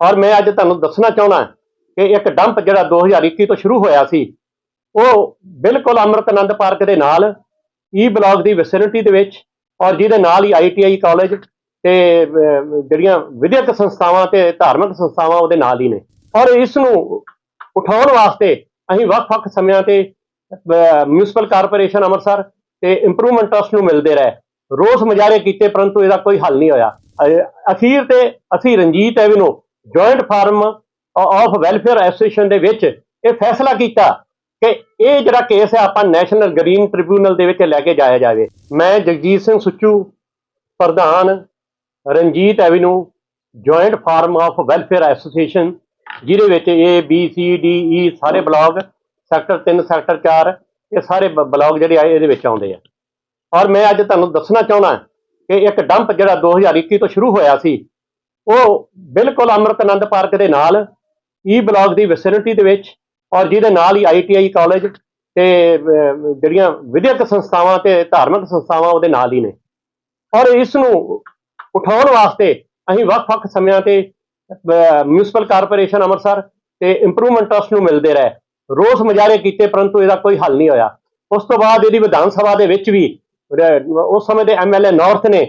ਔਰ ਮੈਂ ਅੱਜ ਤੁਹਾਨੂੰ ਦੱਸਣਾ ਚਾਹੁੰਦਾ ਕਿ ਇੱਕ ਡੰਪ ਜਿਹੜਾ 2021 ਤੋਂ ਸ਼ੁਰੂ ਹੋਇਆ ਸੀ ਉਹ ਬਿਲਕੁਲ ਅੰਮ੍ਰਿਤਾਨੰਦ ਪਾਰਕ ਦੇ ਨਾਲ e ਈ ਬਲਾਕ ਦੀ ਵਿਸਿਨਿਟੀ ਦੇ ਵਿੱਚ ਔਰ ਜਿਹਦੇ ਨਾਲ ਹੀ ਆਈਟੀਆਈ ਕਾਲਜ ਤੇ ਅਹ, ਜਿਹੜੀਆਂ ਵਿਦਿਅਕ ਸੰਸਥਾਵਾਂ ਤੇ ਧਾਰਮਿਕ ਸੰਸਥਾਵਾਂ ਉਹਦੇ ਨਾਲ ਹੀ ਨੇ। ਔਰ ਇਸ ਨੂੰ ਉਠਾਉਣ ਵਾਸਤੇ ਅਸੀਂ ਵੱਖ-ਵੱਖ ਸਮਿਆਂ ਤੇ ਮਿਊਨਿਸਪਲ ਕਾਰਪੋਰੇਸ਼ਨ ਅੰਮ੍ਰਿਤਸਰ ਤੇ ਇੰਪਰੂਵਮੈਂਟ ਟਰਸਟ ਨੂੰ ਮਿਲਦੇ ਰਹੇ। ਰੋਸ ਮੁਜ਼ਾਹਰੇ ਕੀਤੇ ਪਰੰਤੂ ਇਹਦਾ ਕੋਈ ਹੱਲ ਨਹੀਂ ਹੋਇਆ। ਅਖੀਰ ਤੇ ਅਸੀਂ Ranjit avenue joint forum of welfare association ਦੇ ਵਿੱਚ ਇਹ ਫੈਸਲਾ ਕੀਤਾ ਕਿ ਇਹ ਜਿਹੜਾ ਕੇਸ ਹੈ, ਆਪਾਂ ਨੈਸ਼ਨਲ ਗ੍ਰੀਨ ਟ੍ਰਿਬਿਊਨਲ ਦੇ ਵਿੱਚ ਲੈ ਕੇ ਜਾਇਆ ਜਾਵੇ। ਮੈਂ ਜਗਜੀਤ ਸਿੰਘ ਸੁੱਚੂ, ਪ੍ਰਧਾਨ Ranjit avenue joint forum of welfare association ਜਿਹਦੇ ਵਿੱਚ A B C D E ਸਾਰੇ ਬਲਾਕ, ਸੈਕਟਰ 3 ਸੈਕਟਰ 4 ਇਹ ਸਾਰੇ ਬ- ਬਲਾਕ ਜਿਹੜੇ ਆ, ਇਹਦੇ ਵਿੱਚ ਆਉਂਦੇ ਆ। ਔਰ ਮੈਂ ਅੱਜ ਤੁਹਾਨੂੰ ਦੱਸਣਾ ਚਾਹੁੰਦਾ ਕਿ ਇੱਕ ਡੰਪ ਜਿਹੜਾ 2021 ਤੋਂ ਸ਼ੁਰੂ ਹੋਇਆ ਸੀ ਉਹ ਬਿਲਕੁਲ ਅੰਮ੍ਰਿਤਾਨੰਦ ਪਾਰਕ ਦੇ ਨਾਲ e ਈ ਬਲਾਕ ਦੀ ਵਿਸਿਨਿਟੀ ਦੇ ਵਿੱਚ ਔਰ ਜਿਹਦੇ ਨਾਲ ਹੀ ਆਈਟੀਆਈ ਕਾਲਜ ਤੇ ਜਿਹੜੀਆਂ ਵਿਦਿਅਕ ਸੰਸਥਾਵਾਂ ਤੇ ਧਾਰਮਿਕ ਸੰਸਥਾਵਾਂ ਉਹਦੇ ਨਾਲ ਹੀ ਨੇ। ਔਰ ਇਸ ਨੂੰ ਉਠਾਉਣ ਵਾਸਤੇ ਅਸੀਂ ਵੱਖ-ਵੱਖ ਸਮਿਆਂ ਤੇ ਮਿਊਨਿਸਪਲ ਕਾਰਪੋਰੇਸ਼ਨ ਅੰਮ੍ਰਿਤਸਰ ਤੇ ਇੰਪਰੂਵਮੈਂਟ ਟਰਸਟ ਨੂੰ ਮਿਲਦੇ ਰਹੇ। ਰੋਸ ਮੁਜ਼ਾਹਰੇ ਕੀਤੇ ਪਰੰਤੂ ਇਹਦਾ ਕੋਈ ਹੱਲ ਨਹੀਂ ਹੋਇਆ। ਉਸ ਤੋਂ ਬਾਅਦ ਇਹਦੀ ਵਿਧਾਨ ਸਭਾ ਦੇ ਵਿੱਚ ਵੀ ਉਸ ਸਮੇਂ ਦੇ ਐਮਐਲਏ ਨਾਰਥ ਨੇ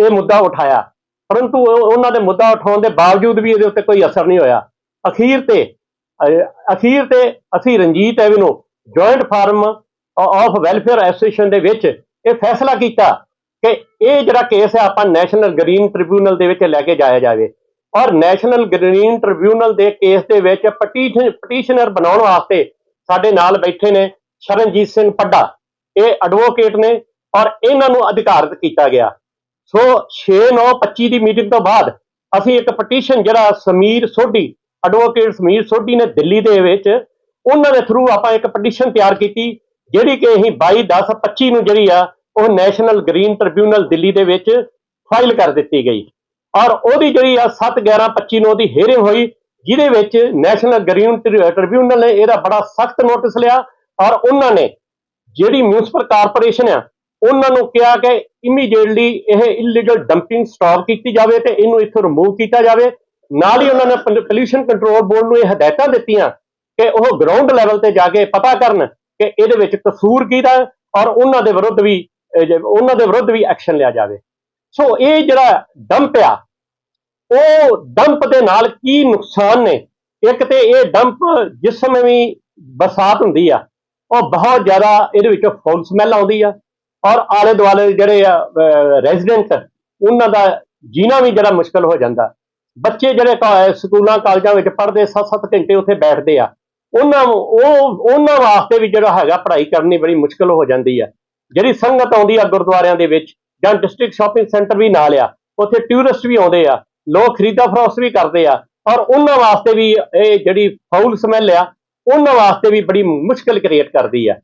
ਇਹ ਮੁੱਦਾ ਉਠਾਇਆ। ਪਰੰਤੂ ਉਹ- ਉਹਨਾਂ ਦੇ ਮੁੱਦਾ ਉਠਾਉਣ ਦੇ ਬਾਵਜੂਦ ਵੀ ਇਹਦੇ ਉੱਤੇ ਕੋਈ ਅਸਰ ਨਹੀਂ ਹੋਇਆ। ਅਖੀਰ ਤੇ ਅਖੀਰ ਤੇ ਅਸੀਂ Ranjit avenue, joint forum of welfare association ਦੇ ਵਿੱਚ ਇਹ ਫੈਸਲਾ ਕੀਤਾ ਕਿ ਇਹ ਜਿਹੜਾ ਕੇਸ ਹੈ ਆਪਾਂ ਨੈਸ਼ਨਲ ਗ੍ਰੀਨ ਟ੍ਰਿਬਿਊਨਲ ਦੇ ਵਿੱਚ ਲੈ ਕੇ ਜਾਇਆ ਜਾਵੇ। ਔਰ ਨੈਸ਼ਨਲ ਗ੍ਰੀਨ ਟ੍ਰਿਬਿਊਨਲ ਦੇ ਕੇਸ ਦੇ ਵਿੱਚ ਪਟੀਸ਼ਨ, ਪਟੀਸ਼ਨਰ ਬਣਾਉਣ ਵਾਸਤੇ ਸਾਡੇ ਨਾਲ ਬੈਠੇ ਨੇ ਸ਼ਰਨਜੀਤ ਸਿੰਘ ਪੱਡਾ ਇਹ ਐਡਵੋਕੇਟ ਨੇ ਔਰ ਇਹਨਾਂ ਨੂੰ ਅਧਿਕਾਰਤ ਕੀਤਾ ਗਿਆ। ਸੋ 6/9/25 ਦੀ ਮੀਟਿੰਗ ਤੋਂ ਬਾਅਦ ਅਸੀਂ ਇੱਕ ਪਟੀਸ਼ਨ ਜਿਹੜਾ ਸਮੀਰ ਸੋਢੀ ਐਡਵੋਕੇਟ ਸਮੀਰ ਸੋਢੀ ਨੇ ਦਿੱਲੀ ਦੇ ਵਿੱਚ, ਉਹਨਾਂ ਦੇ ਥਰੂ ਆਪਾਂ ਇੱਕ ਪਟੀਸ਼ਨ ਤਿਆਰ ਕੀਤੀ, ਜਿਹੜੀ ਕਿ ਅਸੀਂ 22/10/25 ਨੂੰ ਜਿਹੜੀ ਆ, ਉਹ ਨੈਸ਼ਨਲ ਗ੍ਰੀਨ ਟ੍ਰਿਬਿਊਨਲ ਦਿੱਲੀ ਦੇ ਵਿੱਚ ਫਾਈਲ ਕਰ ਦਿੱਤੀ ਗਈ। ਔਰ ਉਹਦੀ ਜਿਹੜੀ ਆ 7/11/25 ਨੂੰ ਉਹਦੀ ਹੀਅਰਿੰਗ ਹੋਈ, ਜਿਹਦੇ ਵਿੱਚ ਨੈਸ਼ਨਲ ਗ੍ਰੀਨ ਟ੍ਰਿਬਿਊਨਲ ਨੇ ਇਹਦਾ ਬੜਾ ਸਖਤ ਨੋਟਿਸ ਲਿਆ, ਔਰ ਉਹਨਾਂ ਨੇ ਜਿਹੜੀ ਮਿਊਨਿਸਪਲ ਕਾਰਪੋਰੇਸ਼ਨ ਆ, ਉਹਨਾਂ ਨੂੰ ਕਿਹਾ ਕਿ ਇਮੀਡੀਏਟਲੀ ਇਹ ਇਲੀਗਲ ਡੰਪਿੰਗ ਸਟਾਪ ਕੀਤੀ ਜਾਵੇ ਤੇ ਇਹਨੂੰ ਇੱਥੋਂ ਰਿਮੂਵ ਕੀਤਾ ਜਾਵੇ। ਨਾਲ ਹੀ ਉਹਨਾਂ ਨੇ ਪੋਲਿਊਸ਼ਨ ਕੰਟਰੋਲ ਬੋਰਡ ਨੂੰ ਇਹ ਹਦਾਇਤਾਂ ਦਿੱਤੀਆਂ ਕਿ ਉਹ ਗਰਾਊਂਡ ਲੈਵਲ ਤੇ ਜਾ ਕੇ ਪਤਾ ਕਰਨ ਕਿ ਇਹਦੇ ਵਿੱਚ ਕਸੂਰ ਕਿਹਦਾ ਹੈ ਔਰ ਉਹਨਾਂ ਦੇ ਵਿਰੁੱਧ ਵੀ ਉਹਨਾਂ ਦੇ ਵਿਰੁੱਧ ਵੀ ਐਕਸ਼ਨ ਲਿਆ ਜਾਵੇ। ਸੋ ਇਹ ਜਿਹੜਾ ਡੰਪ ਆ, ਉਹ ਡੰਪ ਦੇ ਨਾਲ ਕੀ ਨੁਕਸਾਨ ਨੇ? ਇੱਕ ਤੇ ਇਹ ਡੰਪ ਜਿਸ ਸਮੇਂ ਵੀ ਬਰਸਾਤ ਹੁੰਦੀ ਆ, ਉਹ ਬਹੁਤ ਜ਼ਿਆਦਾ ਇਹਦੇ ਵਿੱਚ ਫੌਲ ਸਮੈਲ ਆਉਂਦੀ ਆ। ਔਰ ਆਲੇ ਦੁਆਲੇ ਜਿਹੜੇ ਆ ਰੈਜ਼ੀਡੈਂਟ ਉਹਨਾਂ ਦਾ ਜੀਣਾ ਵੀ ਜਿਹੜਾ ਮੁਸ਼ਕਲ ਹੋ ਜਾਂਦਾ। ਬੱਚੇ ਜਿਹੜੇ ਕਾ- ਸਕੂਲਾਂ, ਕਾਲਜਾਂ ਵਿੱਚ ਪੜ੍ਹਦੇ 7-7 ਘੰਟੇ ਉੱਥੇ ਬੈਠਦੇ ਆ। ਉਹਨਾਂ ਉਹ, ਉਹਨਾਂ ਵਾਸਤੇ ਵੀ ਜਿਹੜਾ ਹੈਗਾ ਪੜ੍ਹਾਈ ਕਰਨੀ ਬੜੀ ਮੁਸ਼ਕਲ ਹੋ ਜਾਂਦੀ ਆ। ਜਿਹੜੀ ਸੰਗਤ ਆਉਂਦੀ ਆ ਗੁਰਦੁਆਰਿਆਂ ਦੇ ਵਿੱਚ, ਜਾਂ ਡਿਸਟ੍ਰਿਕਟ ਸ਼ਾਪਿੰਗ ਸੈਂਟਰ ਵੀ ਨਾਲ ਆ, ਉੱਥੇ ਟੂਰਿਸਟ ਵੀ ਆਉਂਦੇ ਆ, ਲੋਕ ਖਰੀਦਾ ਫਰੋਸ ਵੀ ਕਰਦੇ ਆ, ਔਰ ਉਹਨਾਂ ਵਾਸਤੇ ਵੀ ਇਹ ਜਿਹੜੀ ਫਾਉਲ ਸਮੈਲ ਆ, ਉਹਨਾਂ ਵਾਸਤੇ ਵੀ ਬੜੀ ਮੁਸ਼ਕਲ ਕ੍ਰੀਏਟ ਕਰਦੀ ਆ।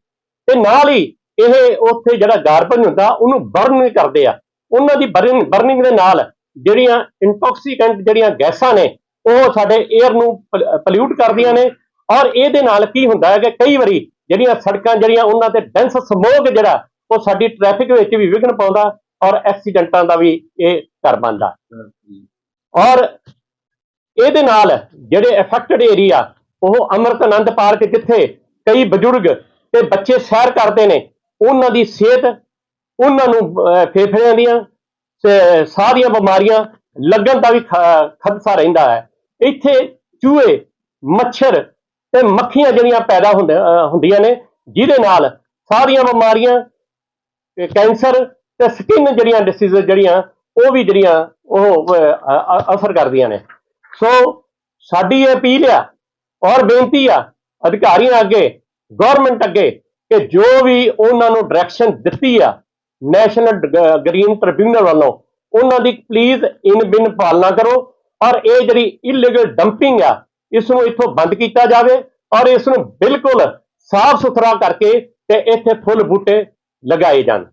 ਤੇ ਨਾਲ ਹੀ ਇਹ ਉੱਥੇ ਜਿਹੜਾ ਗਾਰਬੇਜ ਹੁੰਦਾ, ਉਹਨੂੰ ਬਰਨ ਕਰਦੇ ਆ। ਉਹਨਾਂ ਦੀ ਬਰਨਿੰਗ ਦੇ ਨਾਲ ਜਿਹੜੀਆਂ ਇੰਟੌਕਸੀਕੈਂਟ ਜਿਹੜੀਆਂ ਗੈਸਾਂ ਨੇ, ਉਹ ਸਾਡੇ 에ਅਰ ਨੂੰ ਪੋਲਿਊਟ ਕਰਦੀਆਂ ਨੇ। ਔਰ ਇਹਦੇ ਨਾਲ ਕੀ ਹੁੰਦਾ ਹੈ ਕਿ ਕਈ ਵਾਰੀ ਜਿਹੜੀਆਂ ਸੜਕਾਂ ਜਿਹੜੀਆਂ ਉਹਨਾਂ ਤੇ ਡੈਂਸ ਸਮੋਗ ਜਿਹੜਾ, ਉਹ ਸਾਡੀ ਟ੍ਰੈਫਿਕ ਵਿੱਚ ਵੀ ਵਿਘਨ ਪਾਉਂਦਾ ਔਰ ਐਕਸੀਡੈਂਟਾਂ ਦਾ ਵੀ ਇਹ ਕਰ ਬਣਦਾ। ਔਰ ਇਹਦੇ ਨਾਲ ਜਿਹੜੇ ਅਫੈਕਟਡ ਏਰੀਆ ਉਹ ਅਮਰਤਨੰਦ ਪਾਰਕ ਜਿੱਥੇ ਕਈ ਬਜ਼ੁਰਗ ਤੇ ਬੱਚੇ ਸੈਰ ਕਰਦੇ ਨੇ ਉਹਨਾਂ ਦੀ ਸਿਹਤ, ਉਹਨਾਂ ਨੂੰ ਫੇਫੜਿਆਂ ਦੀਆਂ ਸਾਹ ਦੀਆਂ ਬਿਮਾਰੀਆਂ ਲੱਗਣ ਦਾ ਵੀ ਖ- ਖਦਸ਼ਾ ਰਹਿੰਦਾ ਹੈ। ਇੱਥੇ ਚੂਹੇ, ਮੱਛਰ ਤੇ ਮੱਖੀਆਂ ਜਿਹੜੀਆਂ ਪੈਦਾ ਹੁੰਦੇ- ਹੁੰਦੀਆਂ ਨੇ, ਜਿਹਦੇ ਨਾਲ ਸਾਹ ਦੀਆਂ ਬਿਮਾਰੀਆਂ ਕੈਂਸਰ ਤੇ ਸਕਿਨ ਜਿਹੜੀਆਂ ਡਿਸੀਜ਼ ਜਿਹੜੀਆਂ, ਉਹ ਵੀ ਜਿਹੜੀਆਂ ਉਹ ਅਸਰ ਕਰਦੀਆਂ ਨੇ। ਸੋ ਸਾਡੀ ਇਹ ਅਪੀਲ ਆ ਔਰ ਬੇਨਤੀ ਆ ਅਧਿਕਾਰੀਆਂ ਅੱਗੇ ਗਵਰਨਮੈਂਟ ਅੱਗੇ ਕਿ ਜੋ ਵੀ ਉਹਨਾਂ ਨੂੰ ਡਾਇਰੈਕਸ਼ਨ ਦਿੱਤੀ ਆ ਨੈਸ਼ਨਲ ਗ੍ਰੀਨ ਟ੍ਰਿਬਿਊਨਲ ਵੱਲੋਂ, ਉਹਨਾਂ ਦੀ ਪਲੀਜ਼ ਇਨ ਬਿਨ ਪਾਲਣਾ ਕਰੋ ਔਰ ਇਹ ਜਿਹੜੀ ਇਲੀਗਲ ਡੰਪਿੰਗ ਆ ਇਸ ਨੂੰ ਇੱਥੋਂ ਬੰਦ ਕੀਤਾ ਜਾਵੇ ਔਰ ਇਸ ਨੂੰ ਬਿਲਕੁਲ ਸਾਫ਼ ਸੁਥਰਾ ਕਰਕੇ ਤੇ ਇੱਥੇ ਫੁੱਲ ਬੂਟੇ ਲਗਾਏ ਜਾਣ।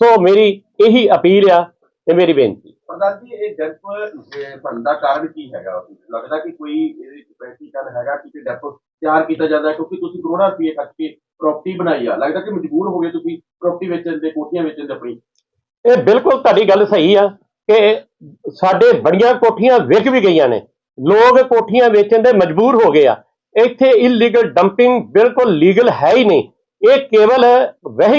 ਸੋ ਮੇਰੀ ਇਹੀ ਅਪੀਲ ਆ ਤੇ ਮੇਰੀ ਬੇਨਤੀ। ਪ੍ਰਧਾਨ ਜੀ, ਇਹ ਡੈਪ ਬਣਦਾ ਕਾਰਨ ਕੀ ਹੈਗਾ? ਲੱਗਦਾ ਕਿ ਕੋਈ ਇਹਦੇ ਵਿੱਚ ਪ੍ਰੈਕਟੀਕਲ ਹੈਗਾ ਕਿ ਡੈਪ ਤਿਆਰ ਕੀਤਾ ਜਾਂਦਾ ਕਿਉਂਕਿ ਤੁਸੀਂ ਕਰੋੜਾਂ ਰੁਪਏ ਖਰਚ ਕੇ ਪ੍ਰਾਪਰਟੀ ਬਣਾਈ ਆ। ਲੱਗਦਾ ਕਿ ਮਜਬੂਰ ਹੋ ਗਏ ਤੁਸੀਂ ਪ੍ਰਾਪਰਟੀ ਵੇਚਣ ਦੇ, ਕੋਠੀਆਂ ਵੇਚਣ ਦੇ ਆਪਣੀ। ਇਹ ਬਿਲਕੁਲ ਤੁਹਾਡੀ ਗੱਲ ਸਹੀ ਆ ਕਿ ਸਾਡੇ ਬੜੀਆਂ ਕੋਠੀਆਂ ਵਿਕ ਵੀ ਗਈਆਂ ਨੇ। ਲੋਕ ਕੋਠੀਆਂ ਵੇਚਣ ਦੇ ਮਜਬੂਰ ਹੋ ਗਏ ਆ। ਇੱਥੇ ਇਲੀਗਲ ਡੰਪਿੰਗ ਬਿਲਕੁਲ ਲੀਗਲ ਹੈ ਹੀ ਨਹੀਂ। ਇਹ ਕੇਵਲ ਵਹਿ